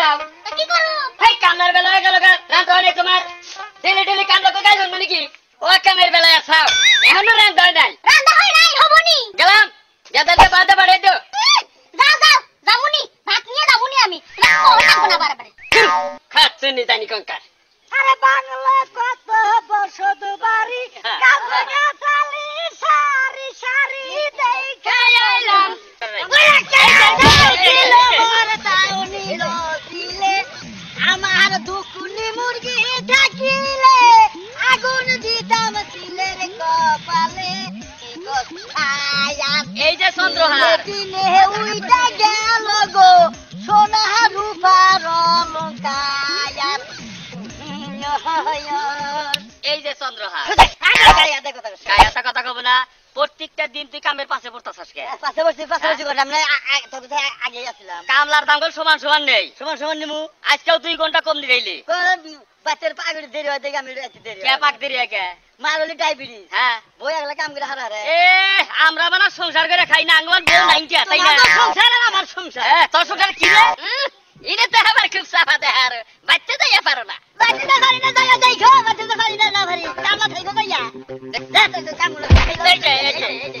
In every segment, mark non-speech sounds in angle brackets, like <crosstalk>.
চাও তা কি করো? এই কামের বেলা হয়ে গেল রান্ধ হয় তোমার। ডেলি ডেলি কাম লোক গাইল মানে ও কামের বেলায় আসাও এখনও রান্ধ হয় নাই? রান্না হয় নাই হবনি। গেলাম। যাদেরকে বাদে বাড়ে দিও যাও যাও। যাবুনি। ভাত নিয়ে যাবুনি আমি। রাখো রাখব না বারবার। খাচ্ছে নি জানি কঙ্কার আরে বাংলা কত বসত বাড়ি কাজে চালি সারি সারি দেখে এই যে চন্দ্রহার। দিনে উইটা গেল গো সোনা রূপার লঙ্কায়ার এই যে চন্দ্রহার। কথা কব না প্রত্যেকটা দিন তুই কামের পাশে পড়তাছস কে? পাশাপাশি পাশাপাশি করলাম না তোর কোথায় আগে আসছিলাম। কামলার দাম সমান সমান নেই। সমান সমান নিমু। আজকেও দুই ঘণ্টা কম দিলি বাচ্চার পাগড়ি দেরি হয় দেখে আমি একটু দেরি কে পাক দিলি কে মার হলি ডায়াবেটিস হ্যাঁ। বই আগলা কাম করে হারা হারে এ আমরা মানে সংসার করে খাই না আঙ্গুল বউ নাইনটি তাই না? সংসার আর আমার সংসার। হ্যাঁ, তোর সংসার কি রে? এটা তো আবার খুব সাফা দেখার বাচ্চা যাইয়া পারো না। বাচ্চা না পারি না যাইয়া দেখো বাচ্চা না পারি না না পারি কামলা থাইকো যাইয়া যা তো তো কাম করে এই যে, এই যে,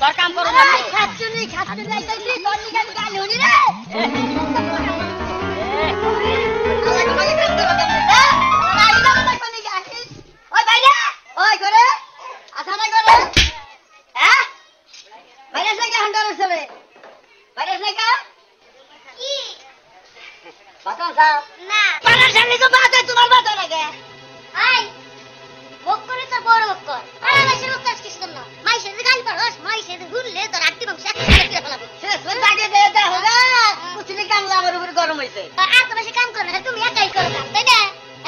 তোর কাম করব কর। আরে মাইসের বক কাজ কিছু না মাইসের গাল পারস মাইসের ঘুরলে তোর আটটি বংশ একসাথে ফেলাবো। লাগে দে দে হোগা কুচলি কামলা আমার উপর গরম হইছে। আর তো বেশি কাম করো না তুমি একাই করো না তাই না?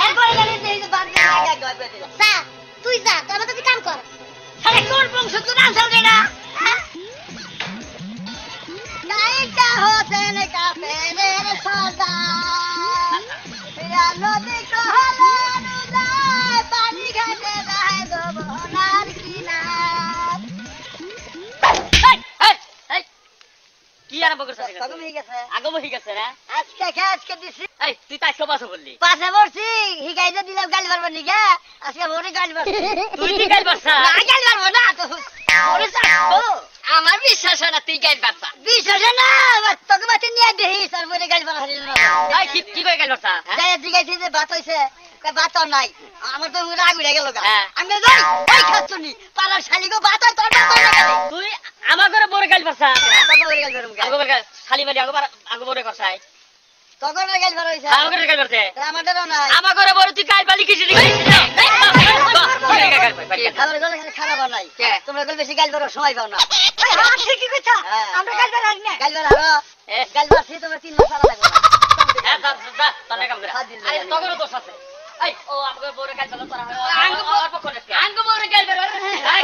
এর পরে গেলে তুই তো বাদ না আগে আগে করে তুই যা তোর মতো কাম কর। আরে কোন বংশ তুই না চলবে না? গাইটা হতে নে কাপের কি আরম্ভ করছিস তখন হয়ে গেছে আগে বহি গেছে না আজকে খে আজকে দিছি। এই তুই তো আজকে বাসো বললি। পাশে পড়ছি হিগাইতে দিলাম গালি পারব নিকে আজকে গালি পারব তুই কি গাইল বাসা না গালি পারব না তো মরে যাব আমার বিশ্বাস হয় না তুই গাইল বাসা বিশ্বাস না তোকে বাতি নিয়ে দেহি তার মনে গালি এই কি কি যাই দিকে যে ভাত হইছে। আর নাই আমার তো রাগ উড়ে গেল হ্যাঁ। আমি যাই ওই খাচ্ছনি পাড়ার শালিগো ভাত তোর ভাত হয় না কেন তুই আমার ঘরে বড় গাইল বাসা তোকে বলে গেল আগে বড় শালি বাড়ি আগে বার- বড় করছাই তোকে বলে গেল হইছে আমার ঘরে গাইল বাসে আমাদেরও নাই আমার ঘরে বড় তুই গাইল বালি কিছু দিবি আমার গলে খারাপ নাই তোমরা গলে বেশি গাল বড় সময় পাও না কি হ্যাঁ। আমরা গাল বড় না গাল বড় গাল বড় তোমরা তিন মাস সারা লাগবে ওই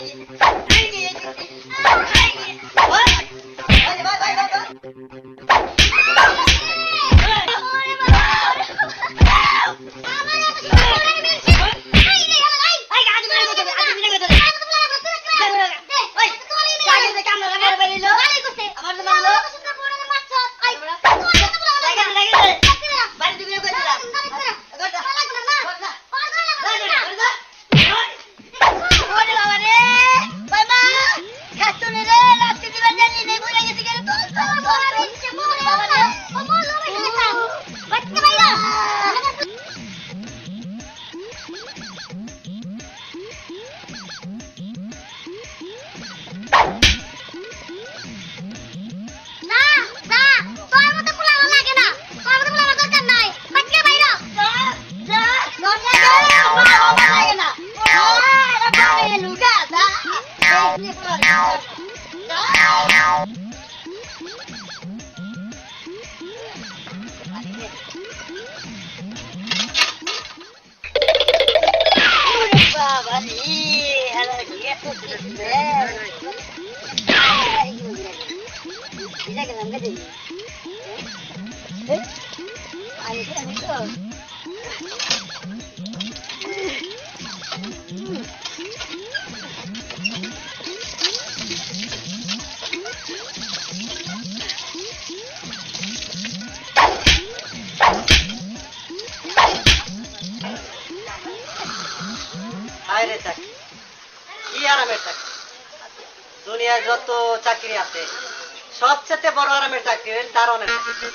追你！追你！追你！追你！快！না রে আই হায় রে আরামের চাকরি দুনিয়ায় যত চাকরি আছে, সবচেয়ে বড় আরামের চাকরি হল দারোয়ানের চাকরি।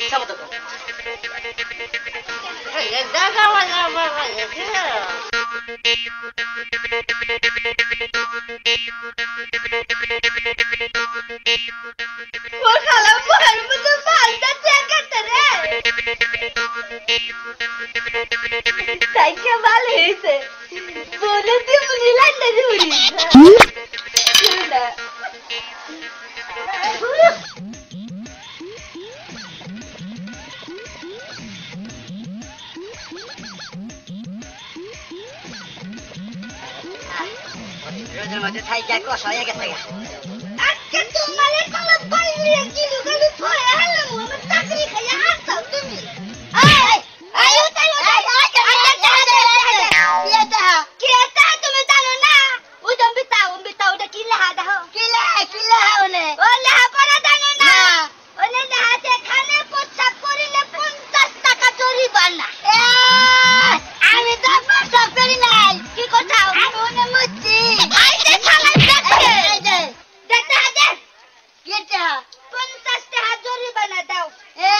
ইচ্ছা মতো করো। ভালো হয়েছে বলে দিয়ে মুড়ি লাগলে মুড়ি রোজের মধ্যে থাইকা কষ হয়ে গেছে গা। আজকে তোমার কলা পাইলে কি লুকালি পড়ে হলো আমার চাকরি খাইয়া হাসতাও তুমি আয় আয় উতাই উতাই আয় কে তা কে তা তুমি জানো না ও দম বিতা ও বিতা ওটা কি লাহা দাও কি লাহা কি লাহা ওনে ও লাহা পড়া জানো না ওনে লাহা তে খানে প্রস্তাব করিলে 50 টাকা জরিমানা আমি তো প্রস্তাব করি নাই কি কথা আমি ওনে মুচ্ছি আইতে ছালাই দেখে দেখতে হাতে কেটা পঞ্চাশ টাকা জরিমানা দাও এ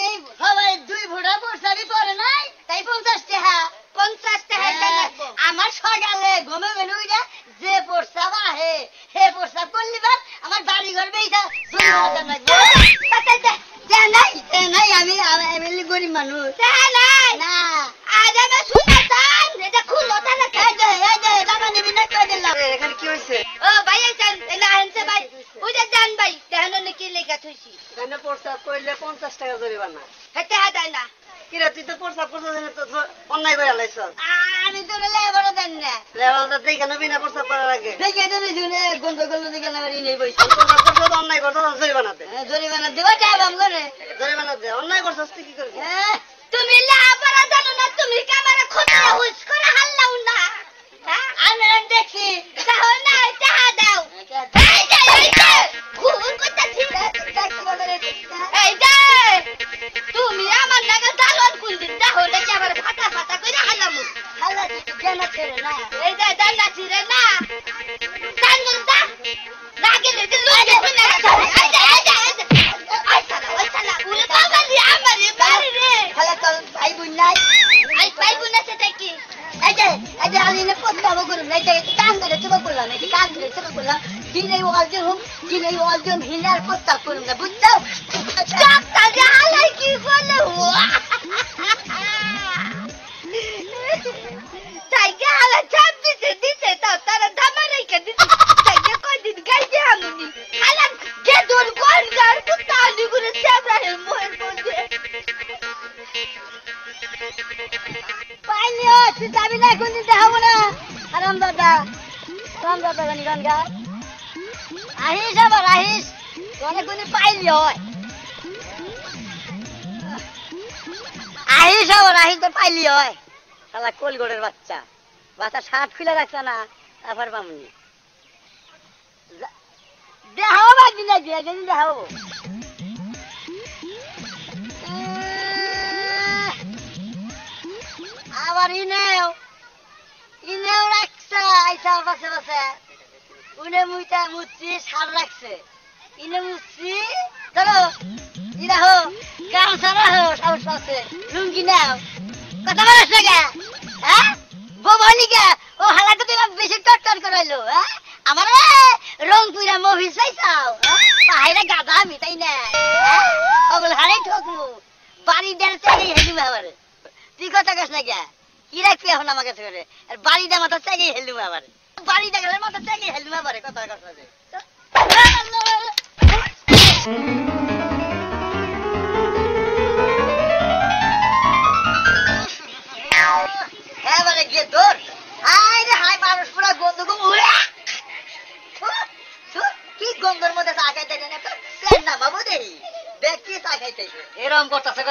এই সবাই দুই ভোড়া বর্ষাবি পরে নাই তাই পঞ্চাশ টাকা পঞ্চাশ টাকা আমার সকালে ঘুমে গেলে ওইটা যে প্রস্তাব আহে হে প্রস্তাব করলি বাস আমার বাড়ি ঘর বেইটা নাই নাই আমি আমি গরিব মানুষ নাই না আজ আমি শুনতাম এটা খুলো তাহলে খাই দে এই দে দাদা নিবি না কই দিলাম এ, এখানে কি হয়েছে ও ভাই আছেন এলা আনছে ভাই ওই যে জান ভাই দেখানো নাকি লেখা থইছি এখানে প্রস্তাব করলে পঞ্চাশ টাকা জরিমানা হেতে হাতাই না। কিরে তুই তো প্রস্তাব করছিস না, তো ধ- অন্যায় করে লাইছ। আমি তো লেবার দেন না। লেবালটা দেখে নবী না প্রস্তাব করার আগে। দেখে তো শুনে গন্ধ গন্ধ না বাড়ি নেই বইছি। প্রস্তাব করছিস অন্যায় করছিস জরিমানা দে। জরিমানা দেবো যাবাম করে। জরিমানা দে অন্যায় করছিস তুই কি করবি? তুমি লাভারা জানো না তুমি ক্যামেরা খুঁজে হুস করে হাল্লাও না হ্যাঁ? দেখি তাহলে गुरुङलाई पाइपुन कि अहिले अहिले अहिले पत्ता अब गुरुङलाई चाहिँ काम गरेर चुप गुल्न काम गरेर चुप गुल्न दिनै अल्झो हुँ दिनै अल्झो हिँडेर पत्ता गुरुङलाई बुझ्छौ? <laughs> के गर्नु हो Sai gala, ciao, dice, dice, tata, da mare che dice. গান গা আহিস আবার আহিস। অনেক কোন পাইলি হয়। আহিস আবার আহিস তো পাইলি হয়। শালা কোলগড়ের বাচ্চা। বাচ্চা শার্ট খুলে রাখছে না, তারপর পামনি দেখাও বাকি না দিয়ে যদি দেখাও আবার ইনেও। ইনেও রাখছে আইসা পাশে পাশে। উনে মুইটা মুচি সার রাখছে। ইনে মুচি ধরো ই রাখো গামছা রাখো সাহস পাশে লুঙ্গি নাও। কথা বলাস না গা হ্যাঁ? বলি গা ও হালাকে তুমি বেশি টট্টর করাইলো হিসাই চাও পাহাড়ে গাধা আমি তাই না ওগুলো হারে ঠকমু বাড়ি দেড় চাই হেলুম আবার। তুই কথা কাস না গিয়া কি রাখবি এখন আমার কাছে করে আর বাড়ি দে মাথা চাই হেলুম আবার। বাড়ি দেখালে মাথা চাই হেলুম আবার কথা কাস না যে। এবারে গিয়ে তোর হাই রে হাই মানুষ পুরো গন্ধ গম উড়া। কি গন্ধর মধ্যে চা খাইতে না প্লেন না বাবু দেই। দেখ কি চা খাইতেছে এরম করতেছে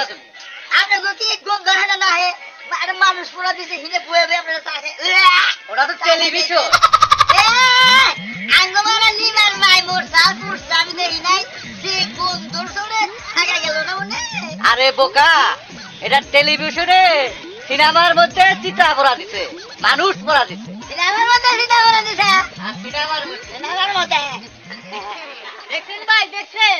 আপনার কি গন্ধ হয় না না হে একটা মানুষ পুরো দিছে হিনে পুয়ে বুয়ে আপনার ওটা তো টেলিভিশন আঙ্গমারা নিমার মাই মোর সাল পুরসা আমি দেখি নাই। সে গন্ধর সরে থাকা গেল না মনে? আরে বোকা এটা টেলিভিশনে সিনেমার মধ্যে চিতা পড়া দিছে মানুষ পড়া দিছে। সিনেমার মধ্যে বলে দিছে? সিনেমার মধ্যে। সিনেমার মধ্যে? দেখছেন ভাই দেখছেন?